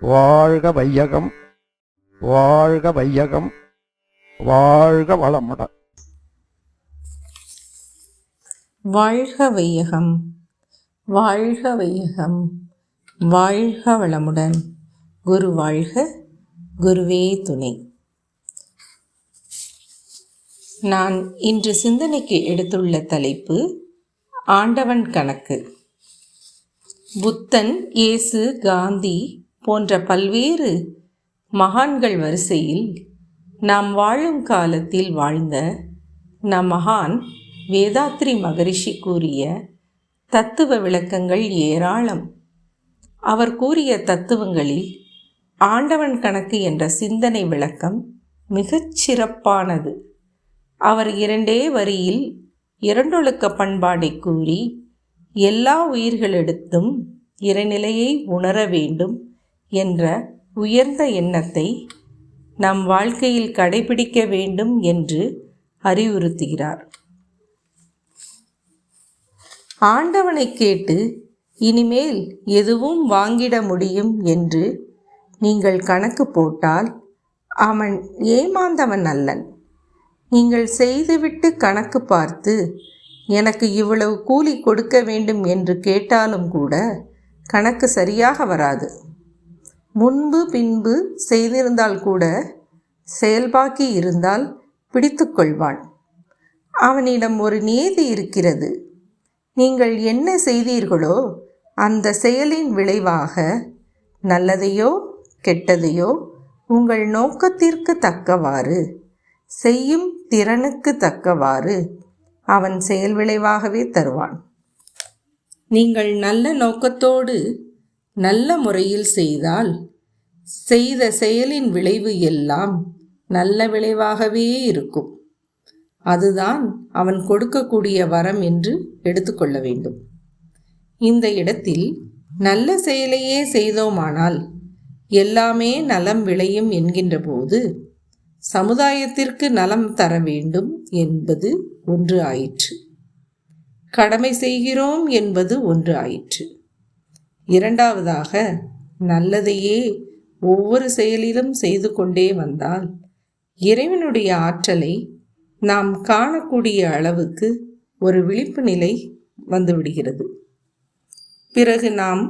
வாழ்க வையகம் வாழ்க வையகம் வாழ்க வளமுடன் வாழ்க வையகம் வாழ்க வையகம் வாழ்க வளமுடன். குரு வாழ்க குருவே துணை. நான் இன்று சிந்தனைக்கு எடுத்துள்ள தலைப்பு ஆண்டவன் கணக்கு. புத்தன் இயேசு காந்தி போன்ற பல்வேறு மகான்கள் வரிசையில் நாம் வாழும் காலத்தில் வாழ்ந்த நம் மகான் வேதாத்ரி மகரிஷி கூறிய தத்துவ விளக்கங்கள் ஏராளம். அவர் கூறிய தத்துவங்களில் ஆண்டவன் கணக்கு என்ற சிந்தனை விளக்கம் மிகச் சிறப்பானது. அவர் இரண்டே வரியில் இரண்டொழுக்க பண்பாடை கூறி எல்லா உயிர்களிடத்தும் இறைநிலையை உணர வேண்டும். என்ற உயர்ந்த எண்ணத்தை நம் வாழ்க்கையில் கடைபிடிக்க வேண்டும் என்று அறிவுறுத்துகிறார். ஆண்டவனை கேட்டு இனிமேல் எதுவும் வாங்கிட முடியும் என்று நீங்கள் கணக்கு போட்டால் அவன் ஏமாந்தவன் அல்லன். நீங்கள் செய்துவிட்டு கணக்கு பார்த்து எனக்கு இவ்வளவு கூலி கொடுக்க வேண்டும் என்று கேட்டாலும் கூட கணக்கு சரியாக வராது. முன்பு பின்பு செய்திருந்தால் கூட செயல்பாக்கி இருந்தால் பிடித்து கொள்வான் அவனிடம் ஒரு நியதி இருக்கிறது. நீங்கள் என்ன செய்தீர்களோ அந்த செயலின் விளைவாக நல்லதையோ கெட்டதையோ உங்கள் நோக்கத்திற்கு தக்கவாறு செய்யும் திறனுக்கு தக்கவாறு அவன் செயல் விளைவாகவே தருவான். நீங்கள் நல்ல நோக்கத்தோடு நல்ல முறையில் செய்தால் செய்த செயலின் விளைவு எல்லாம் நல்ல விளைவாகவே இருக்கும். அதுதான் அவன் கொடுக்கக்கூடிய வரம் என்று எடுத்துக்கொள்ள வேண்டும். இந்த இடத்தில் நல்ல செயலையே செய்தோமானால் எல்லாமே நலம் விளையும் என்கின்ற போது சமுதாயத்திற்கு நலம் தர வேண்டும் என்பது ஒன்று ஆயிற்று. கடமை செய்கிறோம் என்பது ஒன்று ஆயிற்று. இரண்டாவதாக நல்லதையே ஒவ்வொரு செயலிலும் செய்து கொண்டே வந்தால் இறைவனுடைய ஆற்றலை நாம் காணக்கூடிய அளவுக்கு ஒரு விழிப்பு நிலை வந்துவிடுகிறது. பிறகு நாம்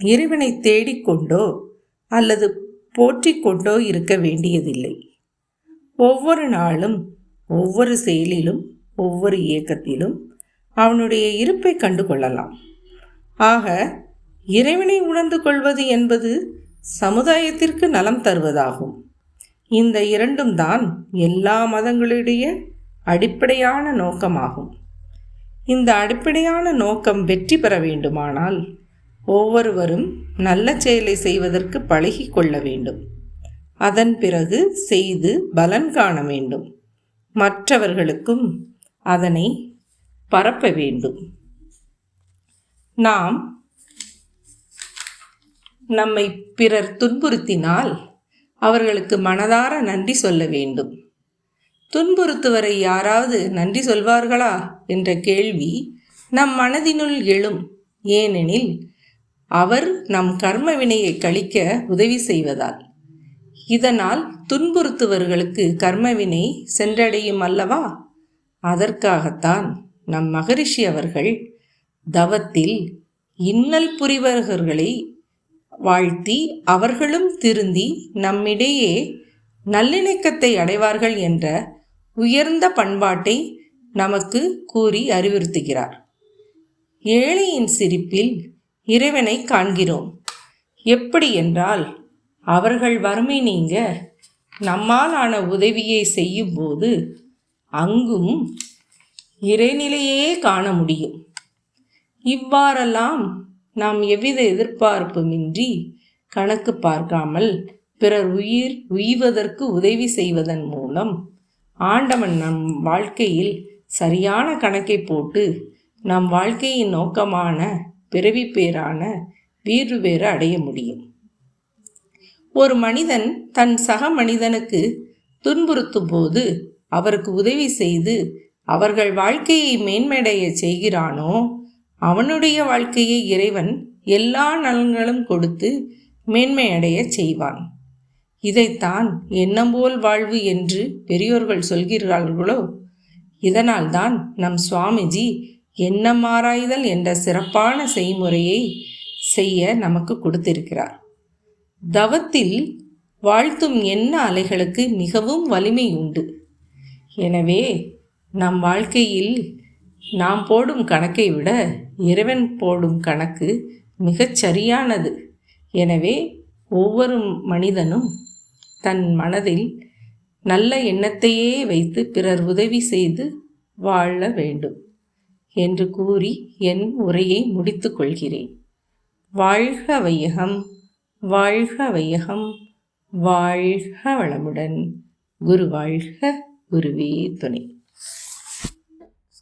இறைவனை தேடிக்கொண்டோ அல்லது போற்றிக்கொண்டோ இருக்க வேண்டியதில்லை. ஒவ்வொரு நாளும் ஒவ்வொரு செயலிலும் ஒவ்வொரு இயக்கத்திலும் அவனுடைய இருப்பை கண்டு கொள்ளலாம் ஆக இறைவனை உணர்ந்து கொள்வது என்பது சமுதாயத்திற்கு நலம் தருவதாகும். இந்த இரண்டும் தான் எல்லா மதங்களுடைய அடிப்படையான நோக்கமாகும். இந்த அடிப்படையான நோக்கம் வெற்றி பெற வேண்டுமானால் ஒவ்வொருவரும் நல்ல செயலை செய்வதற்கு பழகி கொள்ள வேண்டும். அதன் பிறகு செய்து பலன் காண வேண்டும். மற்றவர்களுக்கும் அதனை பரப்ப வேண்டும். நாம் நம்மை பிறர் துன்புறுத்தினால் அவர்களுக்கு மனதார நன்றி சொல்ல வேண்டும். துன்புறுத்துவரை யாராவது நன்றி சொல்வார்களா? என்ற கேள்வி நம் மனதினுள் எழும். ஏனெனில் அவர் நம் கர்ம வினையை கழிக்க உதவி செய்வதால். இதனால் துன்புறுத்துவர்களுக்கு கர்மவினை சென்றடையும் அல்லவா? அதற்காகத்தான் நம் மகரிஷி அவர்கள் தவத்தில் இன்னல் புரிவர்களை வாழ்த்தி அவர்களும் திருந்தி நம்மிடையே நல்லிணக்கத்தை அடைவார்கள் என்ற உயர்ந்த பண்பாட்டை நமக்கு கூறி அறிவுறுத்துகிறார். ஏழையின் சிரிப்பில் இறைவனை காண்கிறோம். எப்படி என்றால் அவர்கள் வறுமை நீங்க நம்மால் ஆன உதவியை செய்யும்போது அங்கும் இறைநிலையே காண முடியும். இவ்வாறெல்லாம் நாம் எவ்வித எதிர்பார்ப்புமின்றி கணக்கு பார்க்காமல் பிறர் உயிர் உய்வதற்கு உதவி செய்வதன் மூலம் ஆண்டவன் நம் வாழ்க்கையில் சரியான கணக்கை போட்டு நம் வாழ்க்கையின் நோக்கமான பிறவி பேரான வீறு பேறு அடைய முடியும். ஒரு மனிதன் தன் சக மனிதனுக்கு துன்புறுத்தும் போது அவருக்கு உதவி செய்து அவர்கள் வாழ்க்கையை மேன்மையடைய செய்கிறானோ அவனுடைய வாழ்க்கையை இறைவன் எல்லா நலன்களும் கொடுத்து மேன்மையடைய செய்வான். இதைத்தான் எண்ணம்போல் வாழ்வு என்று பெரியோர்கள் சொல்கிறார்களோ? இதனால்தான் நம் சுவாமிஜி எண்ணமாராய்தல் என்ற சிறப்பான செய்முறையை செய்ய நமக்கு கொடுத்திருக்கிறார். தவத்தில் வாழ்த்தும் எண்ண அலைகளுக்கு மிகவும் வலிமை உண்டு. எனவே நம் வாழ்க்கையில் நாம் போடும் கணக்கை விட இறைவன் போடும் கணக்கு மிகச் சரியானது. எனவே ஒவ்வொரு மனிதனும் தன் மனதில் நல்ல எண்ணத்தையே வைத்து பிறர் உதவி செய்து வாழ வேண்டும் என்று கூறி என் உரையை முடித்துக்கொள்கிறேன் வாழ்க வையகம் வாழ்க வையகம் வாழ்க வளமுடன். குரு வாழ்க குருவே துணை.